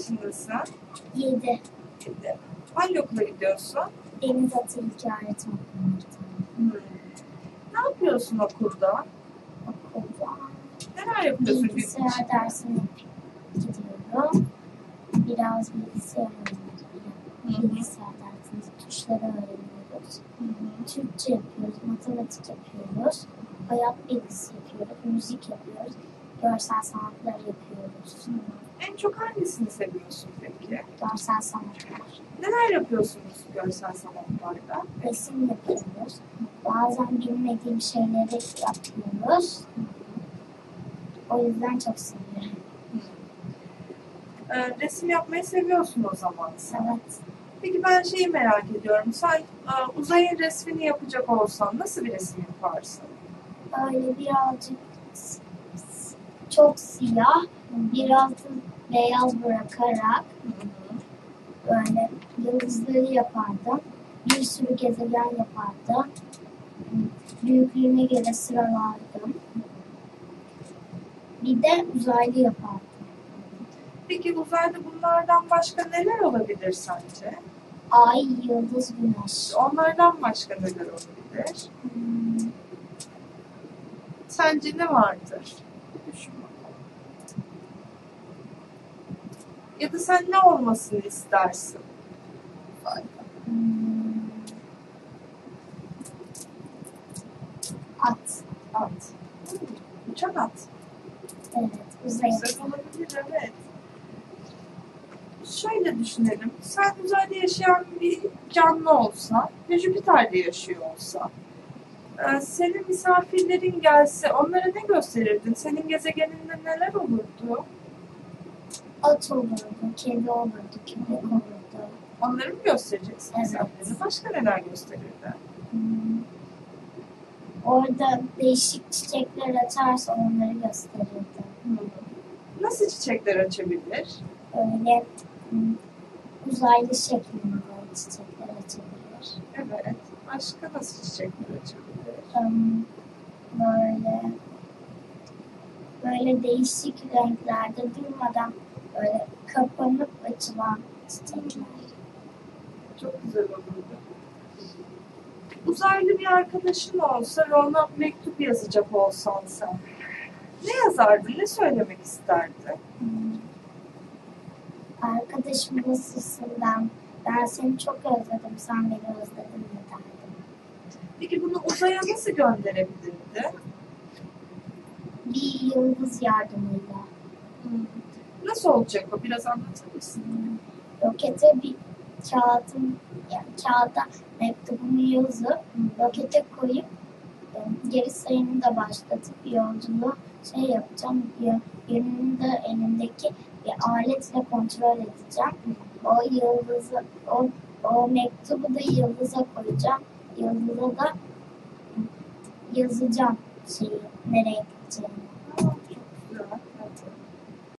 Yaşındasın? 7. Şimdi. Hangi okula gidiyorsun? Deniz Atıl İlköğretim Okulu. Hmm. Ne yapıyorsun okulda? Okulda Neler yapıyorsun? bilgisayar dersine gidiyorum. Biraz bilgisayar öğreniyoruz. Bilgisayar dersinde tuşları öğreniyoruz. Hı hı. Türkçe yapıyoruz, matematik yapıyoruz, hayat bilgisi yapıyoruz, müzik yapıyoruz, görsel sanatlar yapıyoruz. En çok hangisini seviyorsun peki? Görsel sanatlar. Neler yapıyorsunuz görsel sanatlarda? Resim yapıyoruz. Bazen bilmediğim şeyleri yapıyoruz. O yüzden çok seviyorum. Ee, resim yapmayı seviyorsun o zaman sen. Evet. Peki ben şeyi merak ediyorum. Sen e, uzayın resmini yapacak olsan nasıl bir resim yaparsın? Böyle birazcık çok siyah, biraz beyaz bırakarak böyle yıldızları yapardım. Bir sürü gezegen yapardım. Büyüklüğüne göre sıralardım. Bir de uzaylı yapardım. Peki uzayda bunlardan başka neler olabilir sence? Ay, yıldız, güneş. Onlardan başka neler olabilir? Hmm, Sence ne vardır? Ya da sen ne olmasını istersin? Hmm. At. At. Uçan at. Evet, uzay. Güzel olabilir evet. Şöyle düşünelim. Sen uzayda yaşayan bir canlı olsan ve Jüpiter'de yaşıyor olsan. e, Senin misafirlerin gelse onlara ne gösterirdin? Senin gezegeninde neler olurdu? At olurdu, kedi olurdu, köpek olurdu. Onları mı göstereceksin Evet. misafirlerine? Başka neler gösterirdi? Hmm. Orada değişik çiçekler açarsa onları gösterirdi. Nasıl çiçekler açabilir? Öyle hmm, uzaylı şeklinde çiçekler açabilir. Evet. Başka nasıl çiçekler açabilir? Hmm, Böyle böyle değişik renklerde durmadan böyle kapanıp açılan çiçekler. Çok güzel olurdu. Uzaylı bir arkadaşın olsa ve ona mektup yazacak olsan sen. Ne yazardın? Ne söylemek isterdin? Hmm. Arkadaşım nasılsın ben? Ben seni çok özledim, sen beni özledin mi derdim. Peki bunu uzaya nasıl gönderebilirdi? Bir yıldız yardımıyla. Nasıl olacak o? Biraz anlatır mısın? Rokete bir kağıdın, yani kağıda mektubumu yazıp rokete koyup e, geri sayımı da başlatıp yolculuğu şey yapacağım. Yönünü de elimdeki bir aletle kontrol edeceğim. O yıldızı, o, o mektubu da yıldıza koyacağım. Yıldıza da yazacağım şeyi, nereye gideceğini. Aa, çok güzel.